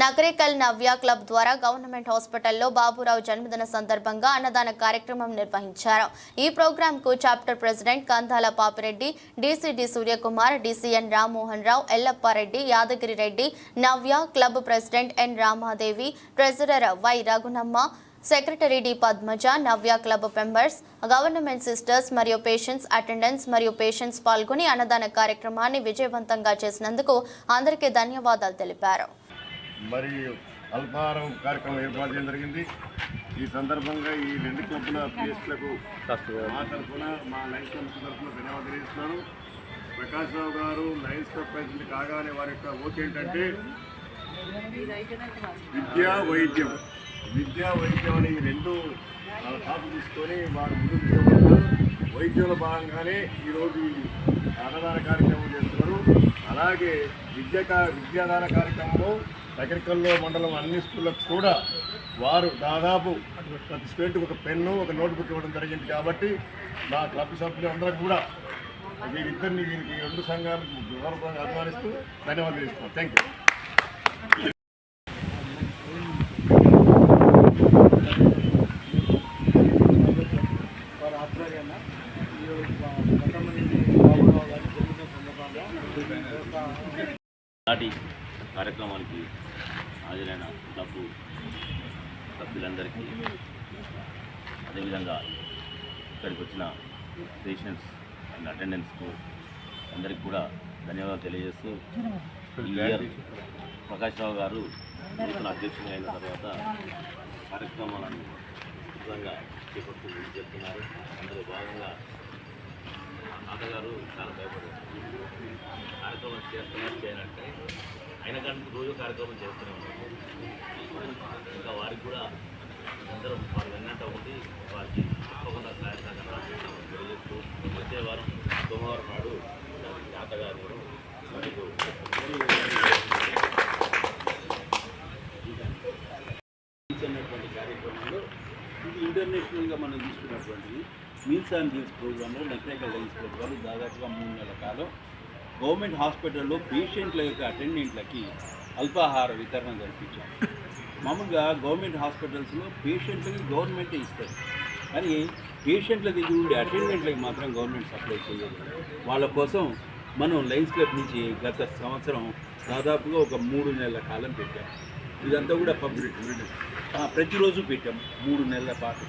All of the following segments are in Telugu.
నగరికల్ నవ్య క్లబ్ ద్వారా గవర్నమెంట్ హాస్పిటల్లో బాబురావు జన్మదిన సందర్భంగా అన్నదాన కార్యక్రమం నిర్వహించారు. ఈ ప్రోగ్రాం కు chapter president Kandala Papireddy DCD Suryakumar DCN Rammohan Rao Ellappareddy Yadagiri Reddy Navya club president N Ramadevi treasurer Y Raghunamma secretary D Padmaja Navya club members government sisters మరియు పేషెంట్స్ అటెండెన్స్ మరియు పేషెంట్స్ పాల్గొని అన్నదాన కార్యక్రమాన్ని విజయవంతంగా చేసినందుకు అందరికీ ధన్యవాదాలు తెలిపారు. మరియు అల్పాహారం కార్యక్రమం ఏర్పాటు చేయడం జరిగింది. ఈ సందర్భంగా ఈ రెండు క్లబ్ల పిఎస్లకు మా తరఫున మా లైన్స్ క్లబ్ తరఫున ధన్యవాదాలు తెలియజేస్తున్నాను. ప్రకాష్ రావు గారు లైన్స్ క్లబ్ ప్రెసిడెంట్ కాగానే వారి యొక్క ఓటు ఏంటంటే విద్యా వైద్యం. విద్యా వైద్యం అనే ఈ రెండు టాపిక్ తీసుకొని వారు ముందుకు వైద్యుల వైద్యంలో భాగంగానే ఈరోజు అన్నదాన కార్యక్రమం చేస్తున్నారు. అలాగే విద్య విద్యాదాన కార్యక్రమంలో నగరికల్లో మండలం అన్ని స్కూళ్ళకు కూడా వారు దాదాపు ప్రతి స్టూడెంట్కి ఒక పెన్ను ఒక నోట్బుక్ ఇవ్వడం జరిగింది కాబట్టి మా క్లబ్ సభ్యులు అందరూ కూడా వీరిద్దరిని వీరికి రెండు సంఘాలకు గౌరవంగా అభిమానిస్తూ ధన్యవాదాలు ఇస్తున్నాం థ్యాంక్ యూ నాటి కార్యక్రమానికి హాజరైన క్లబ్ సభ్యులందరికీ అదేవిధంగా ఇక్కడికి వచ్చిన పేషెంట్స్ అండ్ అటెండెన్స్కు అందరికీ కూడా ధన్యవాదాలు తెలియజేస్తూ ఈ ఇయర్ ప్రకాష్ రావు గారు నూతన అధ్యక్షుడు అయిన తర్వాత కార్యక్రమాలను విధంగా చేపడుతూ చెప్తున్నారు అందులో భాగంగా తాతగారు చాలా భయపడారు కార్యక్రమం చేస్తున్నారు చేయాలంటే అయినా కానీ రోజు కార్యక్రమం చేస్తూనే ఉన్నాము ఇంకా వారికి కూడా అందరం వారు విన్నట్టు ఉండి వారికి తప్పకుండా సహాయ సహకారాలు చేస్తామని తెలియజేస్తూ వచ్చే వారం సోమవారం నాడు తాతగారు మరియు అన్నటువంటి కార్యక్రమంలో ఇది ఇంటర్నేషనల్గా మనం తీసుకున్నటువంటిది. మీల్స్ అండ్ గిల్స్ ప్రోగ్రాంలో నక్రేకల్ హెల్త్ ప్రోగ్రాం దాదాపుగా మూడు నెలల కాలం గవర్నమెంట్ హాస్పిటల్లో పేషెంట్ల యొక్క అటెండెంట్లకి అల్పాహార వితరణ జరిపించాం మామూలుగా గవర్నమెంట్ హాస్పిటల్స్లో పేషెంట్లకి గవర్నమెంటే ఇస్తారు కానీ పేషెంట్ల దగ్గర ఉండే అటెండెంట్లకి మాత్రం గవర్నమెంట్ సప్లై చేయదు. వాళ్ళ కోసం మనం లైన్స్ క్లబ్ నుంచి గత సంవత్సరం దాదాపుగా ఒక మూడు నెలల కాలం పెట్టాం. ఇదంతా కూడా పబ్లిక్ ప్రతిరోజు పెట్టాం మూడు నెలల పాటు.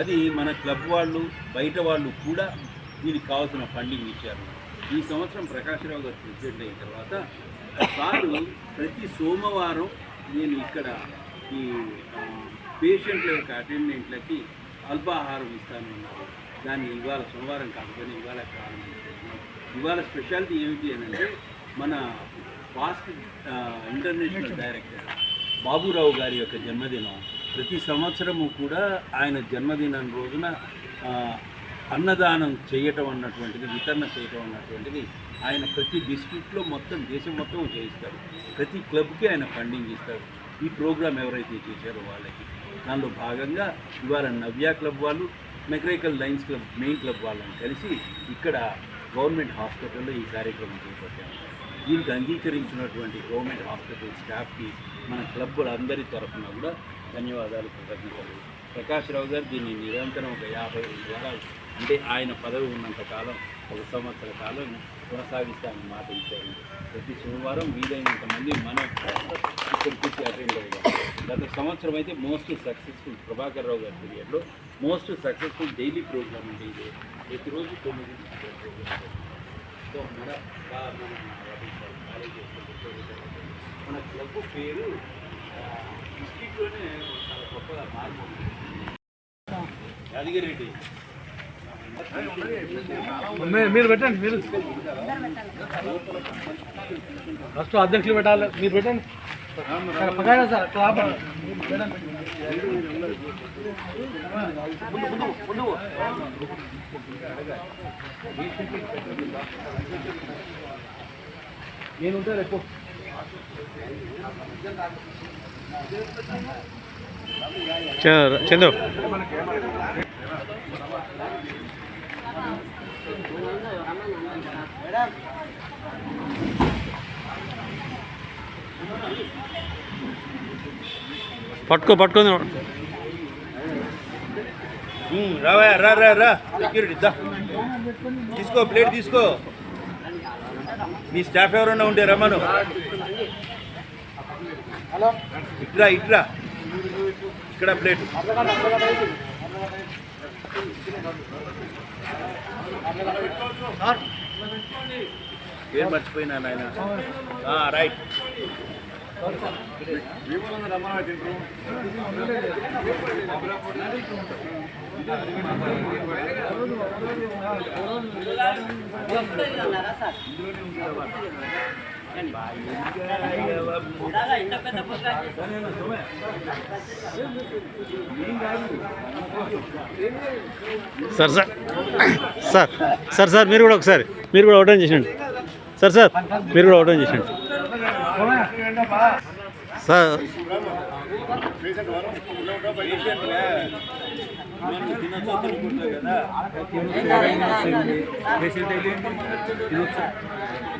అది మన క్లబ్ వాళ్ళు బయట వాళ్ళు కూడా దీనికి కావాల్సిన ఫండింగ్ ఇచ్చారు. ఈ సంవత్సరం ప్రకాశ్రావు గారు ప్రెసిడెంట్ అయిన తర్వాత వారు ప్రతి సోమవారం నేను ఇక్కడ ఈ పేషెంట్ల యొక్క అటెండెంట్లకి అల్పాహారం ఇస్తానన్నారు. దాన్ని ఇవాళ సోమవారం కాకపోతే ఇవాళ ప్రారంభించాను ఇవాళ స్పెషాలిటీ ఏమిటి అని అంటే మన పాస్ట్ ఇంటర్నేషనల్ డైరెక్టర్ బాబురావు గారి యొక్క జన్మదినం. ప్రతి సంవత్సరము కూడా ఆయన జన్మదినం రోజున అన్నదానం చేయటం అన్నటువంటిది వితరణ చేయటం అన్నటువంటిది ఆయన ప్రతి డిస్ట్రిక్ట్లో మొత్తం దేశం మొత్తం చేయిస్తారు. ప్రతి క్లబ్కి ఆయన ఫండింగ్ ఇస్తారు. ఈ ప్రోగ్రాం ఎవరైతే చేశారో వాళ్ళకి. దానిలో భాగంగా ఇవాళ నవ్య క్లబ్ వాళ్ళు మెకరేకల్ లైన్స్ క్లబ్ మెయిన్ క్లబ్ వాళ్ళని కలిసి ఇక్కడ గవర్నమెంట్ హాస్పిటల్లో ఈ కార్యక్రమం చేపట్టాము దీనికి అంగీకరించినటువంటి గవర్నమెంట్ హాస్పిటల్ స్టాఫ్కి మన క్లబ్ అందరి తరఫున కూడా ధన్యవాదాలు కృతజ్ఞతలు. ప్రకాష్ రావు గారు దీన్ని నిరంతరం ఒక యాభై రెండు అంటే ఆయన పదవి ఉన్నంత కాలం ఒక సంవత్సర కాలం కొనసాగిస్తామని మాట ఇచ్చారు. ప్రతి సోమవారం వీలైనంత మంది మనం ఇక్కడికి వచ్చి అటెండ్ అయ్యాం గత సంవత్సరం అయితే మోస్ట్ సక్సెస్ఫుల్ ప్రభాకర్ రావు గారి పీరియడ్లో మోస్ట్ సక్సెస్ఫుల్ డైలీ ప్రోగ్రామ్ అంటే ఇది ప్రతిరోజు తొమ్మిది సో మన కా- మన క్లబ్ పేరు డిస్ట్రిక్ట్లోనే చాలా గొప్పగా మారిపోయింది. యాదగిరి రెడ్డి. మీరు పెట్టండి మీరు ఫస్ట్ అధ్యక్షులు పెట్టాలి మీరు పెట్టండి సార్, పక్కన సార్ అట్లా ఆపండి. మీరు పెట్టండి. నేను పట్టుకో పట్టుకొని ఉమ్, రావా రా రా రా. సెక్యూరిటీ దా. తీసుకో ప్లేట్ తీసుకో. మీ స్టాఫ్ ఎవరన్నా ఉంటే రమ్మను. ఇట్రా ఇట్రా. ఇక్కడ ప్లేట్. పేరు మర్చిపోయినా నాయన? రైట్. విమలంగా రమ్మన్నా sir sir. Sir sir sir మీరు కూడా ఒకసారి మీరు కూడా ఓటన్ చేసండి సార్ సార్ మీరు కూడా ఓటన్ చేసండి సార్. కదా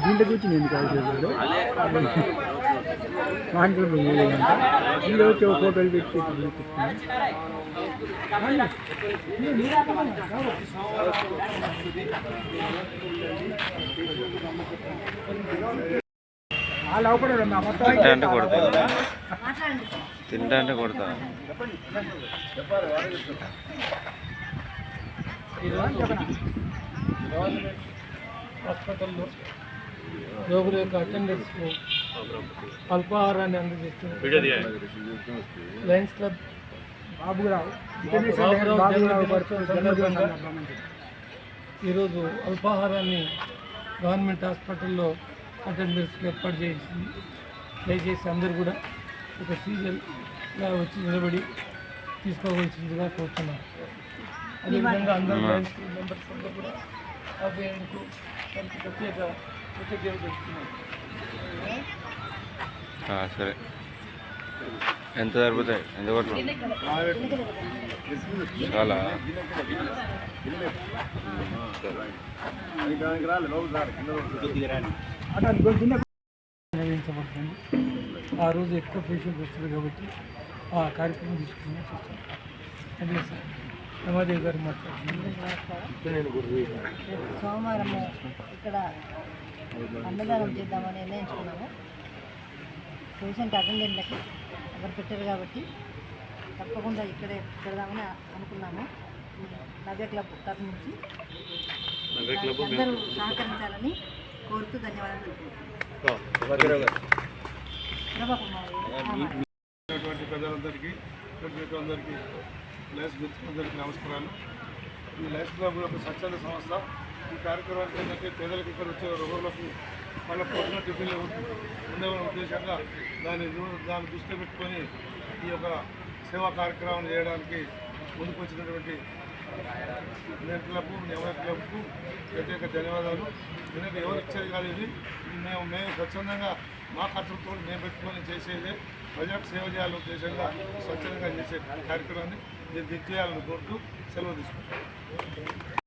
దీంట్లో కూర్చుని ఎందుకు అవసరం మాట్లాడు ఇందులో వచ్చి ఒక ఫోటోలు పెట్టి తింటా అంటే కొడతా తింటా అంటే కొడతా. హాస్పిటల్లో రోగుల యొక్క అటెండెన్స్కు అల్పాహారాన్ని అందజేస్తుంది లయన్స్ క్లబ్ బాబురావు ఈరోజు అల్పాహారాన్ని గవర్నమెంట్ హాస్పిటల్లో అటెండెన్స్కి ఏర్పాటు చేసింది దయచేసి అందరూ కూడా ఒక సీరియల్గా వచ్చి నిలబడి తీసుకోవాల్సిందిగా కోరుతున్నాను అదేవిధంగా అందరూ మెంబర్స్ అందరూ కూడా ఆపేందుకు వారికి ప్రత్యేక కృతజ్ఞతలు తెలుపుతున్నాను ఆ, సరే. ఎంత సరిపోతాయి? ఎంత కొట్టు చాలా. అది ఆ రోజు ఎక్కువ పేషెంట్ వస్తుంది కాబట్టి ఆ కార్యక్రమం తీసుకుని చేస్తాం. అదే సార్ రమాదేవి గారు మాట్లాడుతున్నారు. సోమవారం ఇక్కడ అన్నదానం చేద్దామని నిర్ణయించుకున్నాము. పేషెంట్ అటెండెంట్లకి ఎవరు పెట్టారు కాబట్టి తప్పకుండా ఇక్కడే పెడదామని అనుకున్నాము. నవ్య క్లబ్ తరఫు నుంచి అందరూ సహకరించాలని కోరుతూ ధన్యవాదాలు. ఉన్నటువంటి ప్రజలందరికీ అందరికీ లైఫ్ మిత్రులందరికీ నమస్కారాలు. ఈ లైఫ్ క్లబ్ ఒక స్వచ్ఛంద సంస్థ ఈ కార్యక్రమానికి ఏంటంటే పేదలకు ఇక్కడ వచ్చే రోగులకు వాళ్ళ పొద్దున టిఫిన్లు ఉండేవన్న ఉద్దేశంగా దాన్ని దాన్ని దృష్టిలో పెట్టుకొని ఈ యొక్క సేవా కార్యక్రమం చేయడానికి ముందుకు వచ్చినటువంటి నేను క్లబ్ ఎవరి క్లబ్కు ప్రత్యేక ధన్యవాదాలు. ఎందుకంటే ఎవరు ఇచ్చారు కాదు ఇది మేము మేము స్వచ్ఛందంగా మా ఖర్చులతో మేము పెట్టుకొని చేసేదే ప్రజలకు సేవ చేయాలనే ఉద్దేశంగా స్వచ్ఛందంగా చేసే కార్యక్రమాన్ని నేను దిగ్ చేయాలని కోరుతూ సెలవు తీసుకుంటాం